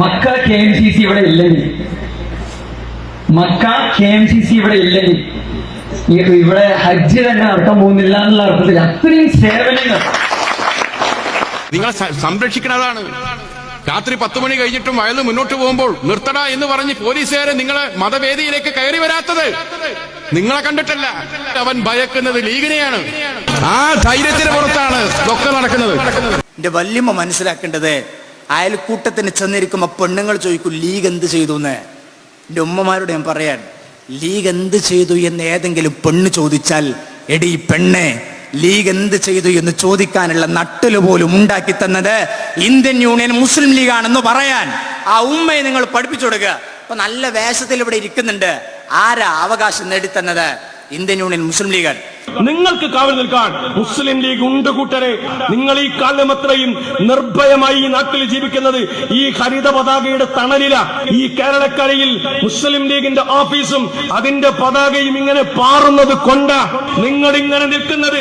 Mecca K M C C ഇവിടെ ഇല്ലെങ്കിൽ Mecca K M C C ഇവിടെ ഇല്ലെങ്കിൽ ഇവിടെ ഹജ്ജ് തന്നെ നടക്കാൻ പോകുന്നില്ല എന്നുള്ള അർത്ഥത്തിൽ അത്രയും സേവനങ്ങൾ. നിങ്ങൾ സംരക്ഷിക്കണതാണ് സംരക്ഷിക്കുന്നതാണ് രാത്രി പത്ത് മണി കഴിഞ്ഞിട്ടും വയൽ മുന്നോട്ട് പോകുമ്പോൾ നിർത്തട എന്ന് പറഞ്ഞ് പോലീസുകാരെ നിങ്ങളെ മതവേദിയിലേക്ക് കയറി വരാത്തത് നിങ്ങളെ കണ്ടിട്ടല്ല. അവൻ ഭയക്കുന്നത് ലീഗിനെയാണ്. ആ ധൈര്യത്തിന് പുറത്താണ് ഇതൊക്കെ നടക്കുന്നത്. എന്റെ വല്യമ്മ മനസ്സിലാക്കേണ്ടത് അയൽക്കൂട്ടത്തിന് ചെന്നിരിക്കുമ്പോൾ പെണ്ണുങ്ങൾ ചോദിക്കും ലീഗ് എന്ത് ചെയ്തു എന്ന്? എന്റെ ഉമ്മമാരോട് ഞാൻ പറയാൻ ലീഗ് എന്ത് ചെയ്തു എന്ന് ഏതെങ്കിലും പെണ്ണ് ചോദിച്ചാൽ എടി പെണ്ണെ ലീഗ് എന്ത് ചെയ്തു എന്ന് ചോദിക്കാനുള്ള നട്ടിൽ പോലും ഉണ്ടാക്കി തന്നത് ഇന്ത്യൻ യൂണിയൻ മുസ്ലിം ലീഗാണെന്ന് പറയാൻ. ആ ഉമ്മയെ നിങ്ങൾ പഠിപ്പിച്ചു കൊടുക്കുക. അപ്പൊ നല്ല വേഷത്തിൽ ഇവിടെ ഇരിക്കുന്നുണ്ട്. ആരാ അവകാശം നേടിത്തന്നത്? ഇന്ത്യൻ യൂണിയൻ മുസ്ലിം ലീഗാണ്. നിങ്ങൾക്ക് കാവൽ നിൽക്കാൻ മുസ്ലിം ലീഗ് ഉണ്ട് കൂട്ടരെ. നിങ്ങൾ ഈ കാലം അത്രയും നിർഭയമായി ഈ നാട്ടിൽ ജീവിക്കുന്നത് ഈ ഹരിത പതാകയുടെ തണലില. ഈ കേരളക്കരയിൽ മുസ്ലിം ലീഗിന്റെ ഓഫീസും അതിന്റെ പതാകയും ഇങ്ങനെ പാറുന്നത് കൊണ്ട നിങ്ങൾ ഇങ്ങനെ നിൽക്കുന്നത്.